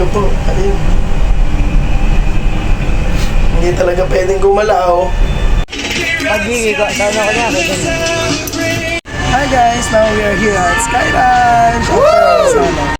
ko po. Ayun. Hindi talaga pwedeng gumalaw. Pag-iigo, sana ko na ako. Hi guys, now we are here at Skyline. Woo!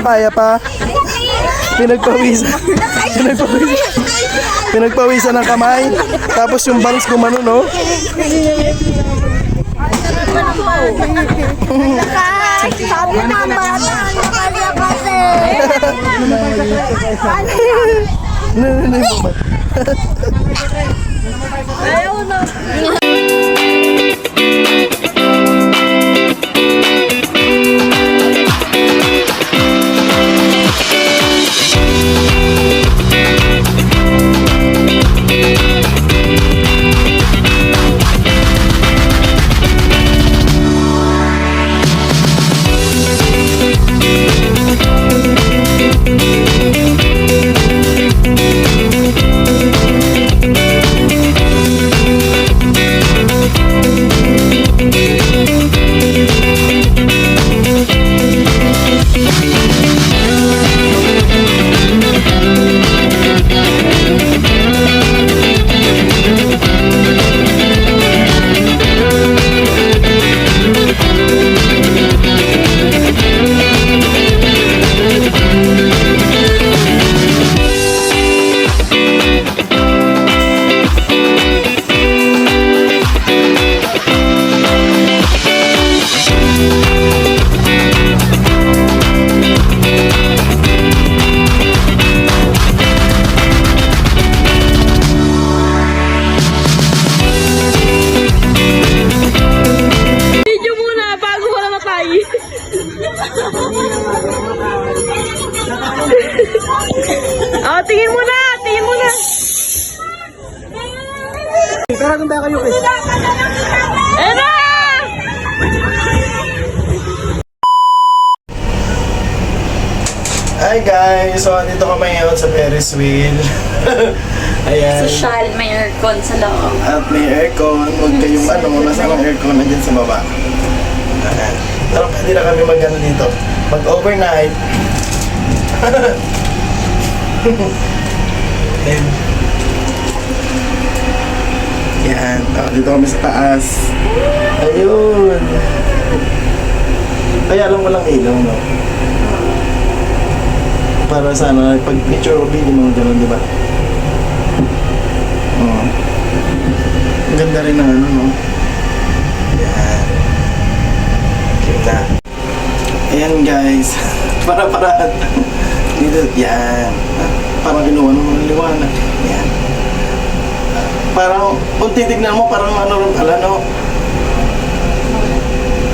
no, kaya pa. Pinagpawisan. Pinagpawisan. Pinagpawisan ng kamay. Tapos yung bangs gumano, no? Sabi bata, nakalabas Narinig mo ba? Wheel. Ayan. Social, may aircon sa loob. At may aircon. Huwag kayong ano, nasa ang aircon na dyan sa baba. Ayan. Pero pwede na kami mag dito. Mag-overnight. Ayan. Yan. Oh, dito kami sa taas. Ayun. Kaya alam mo lang ilaw, no? Para sana, pag picture o video mo, gano'n, di ba? Oo. Ang ganda rin ng ano, no? Yan. Na. Ayan, guys. para para Dito, yan. Parang kinuha ng mga liwanag. Yan. Parang, kung titignan mo, parang ano pala, no?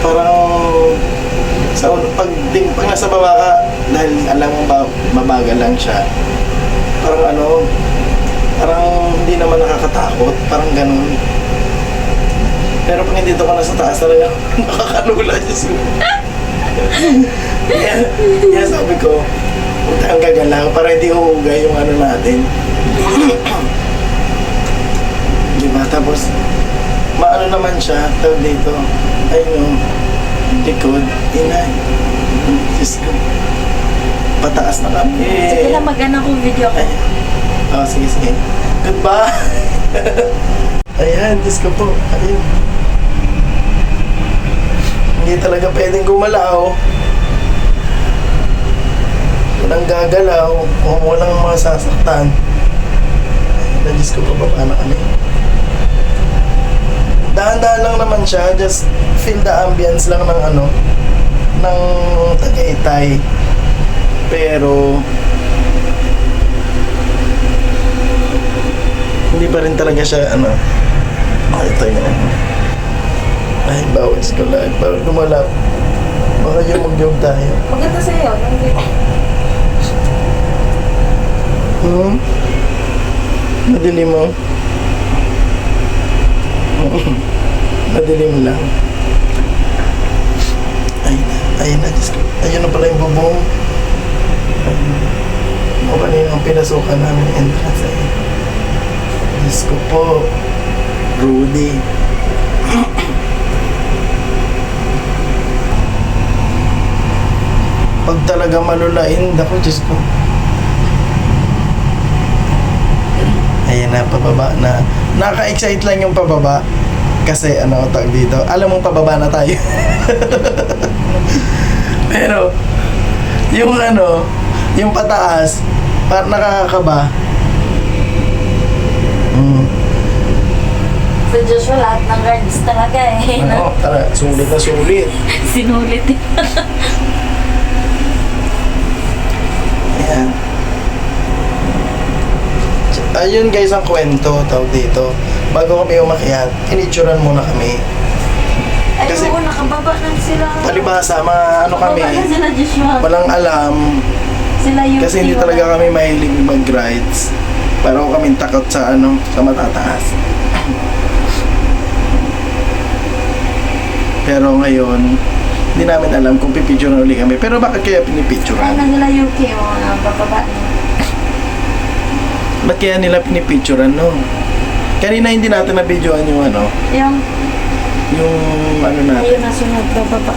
Parang, sa pag, ding, pag nasa baba ka, dahil alam mo ba, mabagal lang siya, parang ano, parang hindi naman nakakatakot, parang ganun. Pero pag nandito ka na sa taas, talaga nakakalula Diyos ko. kaya, kaya sabi ko, huwag tayong gagalaw para hindi huhugay yung ano natin. diba? Tapos, maano naman siya, tawag dito, ayun yung likod, inay. Diyos ko. Pataas na kami. Sige lang mag-ano kong video ko. Oh, sige, sige. Goodbye. Ayan, Diyos ko po. Ayun. Hindi talaga pwedeng gumalaw. Walang gagalaw kung walang masasaktan. Ayun, Diyos ko po, paano kami? Dahan-dahan lang naman siya. Just feel the ambience lang ng ano, ng Tagaytay. Pero, hindi pa rin talaga siya, ano, ay, ito yun. Ay, bawal sa kulag, bawal gumalaw. Baka yung mag-job tayo. Maganda sa'yo. Hmm? Madilim mo. Madilim lang. Ayun na, ayun na. Ayun na pala yung bubong. O kanina ang pinasukan namin entrance ayun. Diyos ko po. Rudy. Pag talaga malulain, dako Diyos ko. Ayan na, pababa na. Nakaka-excite lang yung pababa. Kasi ano, tag dito. Alam mong pababa na tayo. Pero, yung ano, yung pataas, parang nakakaba. Mm. Sa Joshua, lahat ng guards talaga eh. Ano, tara, sulit na sulit. Sinulit. Ayan. Ayun guys ang kwento tawag dito. Bago kami umakyat, inituran muna kami. Oo, nakababa na sila. Palibasa, mga ano kami, na sila, Joshua. walang alam. Sila yung Kasi hindi talaga kami mahilig mag-rides. Pero kami takot sa ano, sa matataas. Pero ngayon, hindi namin alam kung pipicture uli kami. Pero bakit kaya Ay, pinipicturean? na nila UK, o, oh, bababa na. Ba't kaya nila pinipicturean, no? Kanina hindi natin na-videoan yung ano, Yung, yung ano natin. ayun na sunod, bababa.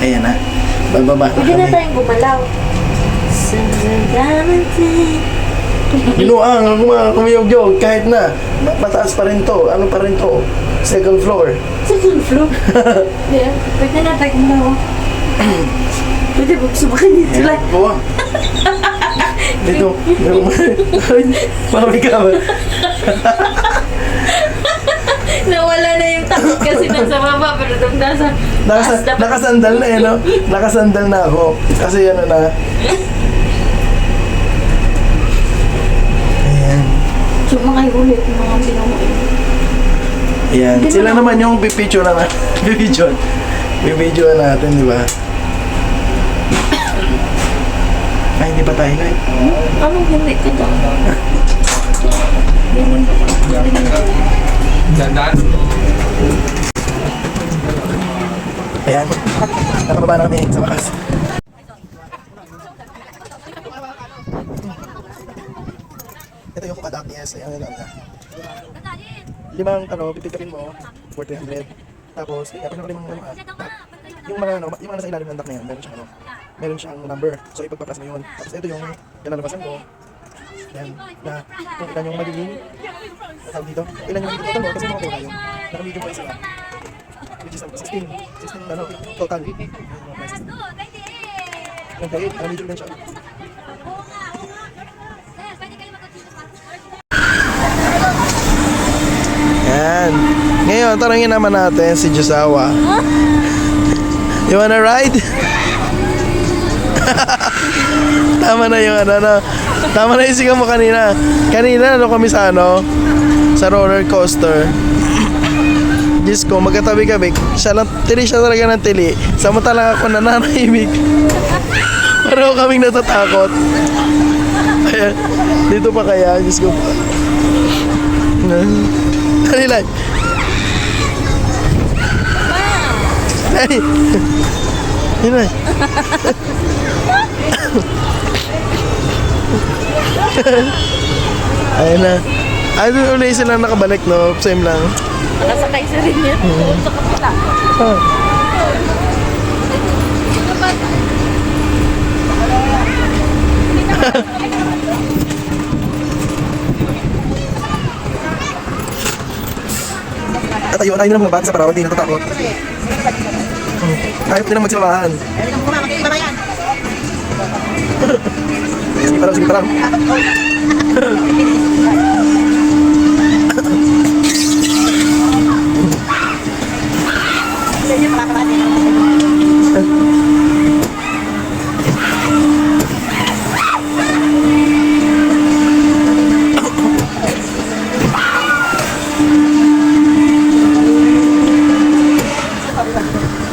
Ayan na. Bababa na Pwede na kami. tayong gumalaw. Binuang, mga kumiyog-yog, kahit na. ma- Mataas pa rin to. Ano pa rin to? Second floor. Second floor. Yeah, Pwede na tayong gumalaw. Pwede ba sumakay dito lang? Buwang. Dito. Mami ka ba? Nawala na yung takot kasi nasa baba, pero doon nasa Nakasa, taas na- nakasandal na eh, no? Nakasandal na ako. Kasi ano na. Ayan. Mga ulit yung mga pinuha. Ayan. Sila naman yung pipicture na Bibidyo. Bibidyo natin, di ba? Ay, hindi pa tayo live. Anong hindi ka daw? Ayan. Nakababa na kami sa wakas. Ito yung kukadak, yes. Ayan, ayan, ayan. Limang, ano, pipikapin mo, 400. Tapos, kaya pinakalimang ano, ah, yung mga, ano, yung mga nasa ilalim ng duck na yan, meron siyang, ano, meron siyang number. So, ipagpapas mo yun. Tapos, ito yung kinalabasan ko. Yan, na, kung yung magiging, tawag dito, ilan yung magiging total mo, kasi makakuha yung, naka-medium price sila. Which is, um, 16, 16, ano, total. Yung kaya, naka-medium din siya. Ngayon, tarangin naman natin si Josawa. You wanna ride? Tama na yung ano, ano. Tama na yung sigaw mo kanina. Kanina, ano kami sa ano? Sa roller coaster. Diyos ko, magkatabi kami. Siya lang, tili siya talaga ng tili. Samantalang ako nananahimik. Pareho kaming natatakot. Ayan, dito pa kaya, Diyos ko. Dali lang. Ay! Yun na. Ayun na. Ay, doon ulit sila nakabalik, no? Same lang. Nakasakay sa rin yan. Sa kapila. Ah. At ayun, ayun na mga bata sa parawan, di natatakot. Hmm. Ayaw din ang magsimahan. Sige pa lang, sige pa lang.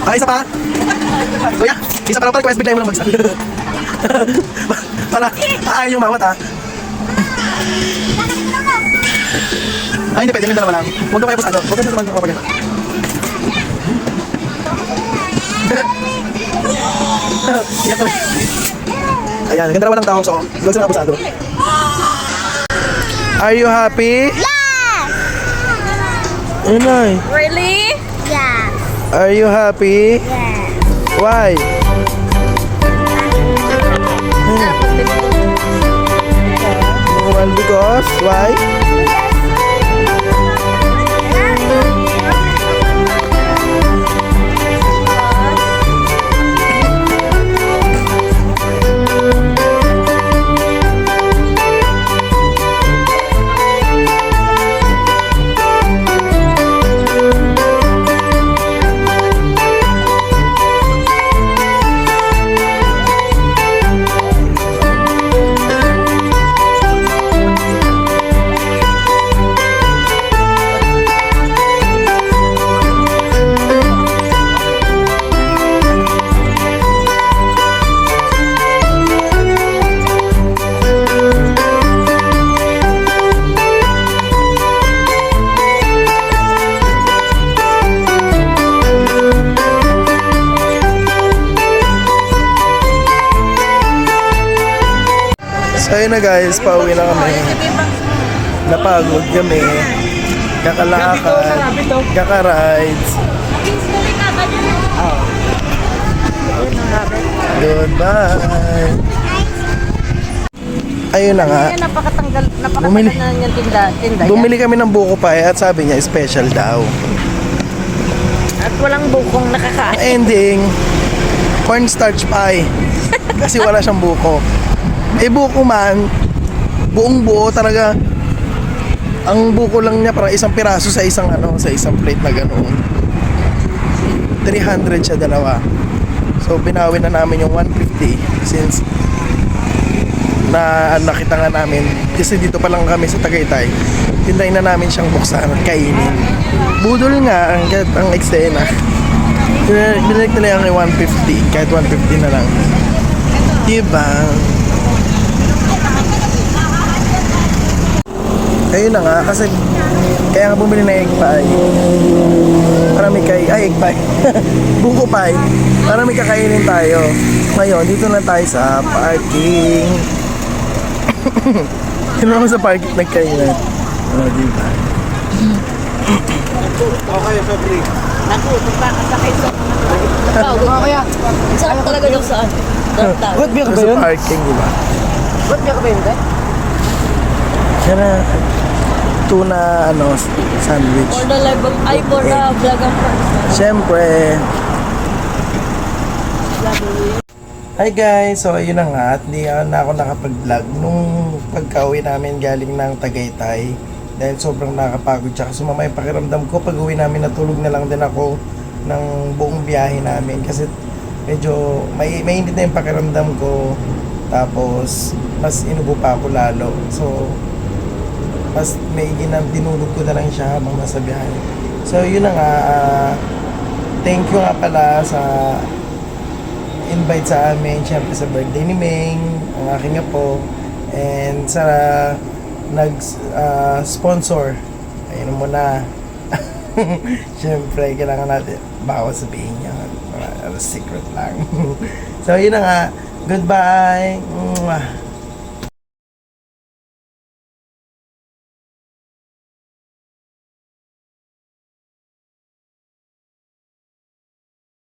Ah, isa pa? Kuya, isa pa lang pala. Para, ayaw yung mawat ha. Ay, hindi pwede, may dalawa lang. Huwag na kayo pasado. Huwag na naman kapag Iyak kami. Ayan, ganda naman ang tao, so huwag sila pasado. Are you happy? Yes! Inay, Really? Yes. are you happy? Yes. Why? Well, because, why? So yun na guys, pauwi na kami. Napagod kami. Kakalakad, kakarides. Goodbye. Ayun na nga. Napakatanggal, Bumili. napakatanggal na yung tinda, tinda Bumili kami ng buko pa at sabi niya special daw. At walang bukong nakakain. Ending, cornstarch pie. Kasi wala siyang buko. Eh buko man, buong buo talaga. Ang buko lang niya parang isang piraso sa isang ano, sa isang plate na ganoon. 300 siya dalawa. So binawi na namin yung 150 since na nakita nga namin kasi dito pa lang kami sa Tagaytay. Tindayin na namin siyang buksan at kainin. Budol nga ang, ang eksena. Binalik nila yung 150 kahit 150 na lang. Diba? Ayun na nga kasi kaya nga bumili na egg pie. Para may kay ay egg pie. Buko pie. Para may kakainin tayo. Ngayon, dito na tayo sa parking. Sino naman sa parking nagkainan? Oh, di ba? Naku, napakasakit sa mga kaya. Sarap talaga doon saan. Ba't biyak ba yun? Sa parking, di ba? Ba't niya ka ba yun, te? Tuna, ano, sandwich. For the live of, ay, for the vlog of Siyempre. Hi guys! So ayun na nga at hindi na ako nakapag-vlog. Nung pagka-uwi namin galing ng Tagaytay dahil sobrang nakapagod tsaka sumama yung pakiramdam ko pag uwi namin natulog na lang din ako ng buong biyahe namin. Kasi medyo may, mainit na yung pakiramdam ko. Tapos mas inubo pa ako lalo. So mas may ginang dinulog ko na lang siya habang nasa biyahe so yun na nga ah, thank you nga pala sa invite sa amin, syempre sa birthday ni Ming, ang aking apo, and sa nag-sponsor. Ayun mo na. syempre, kailangan natin, bawal sabihin yan. Para secret lang. so, yun na nga. Goodbye. Mwah.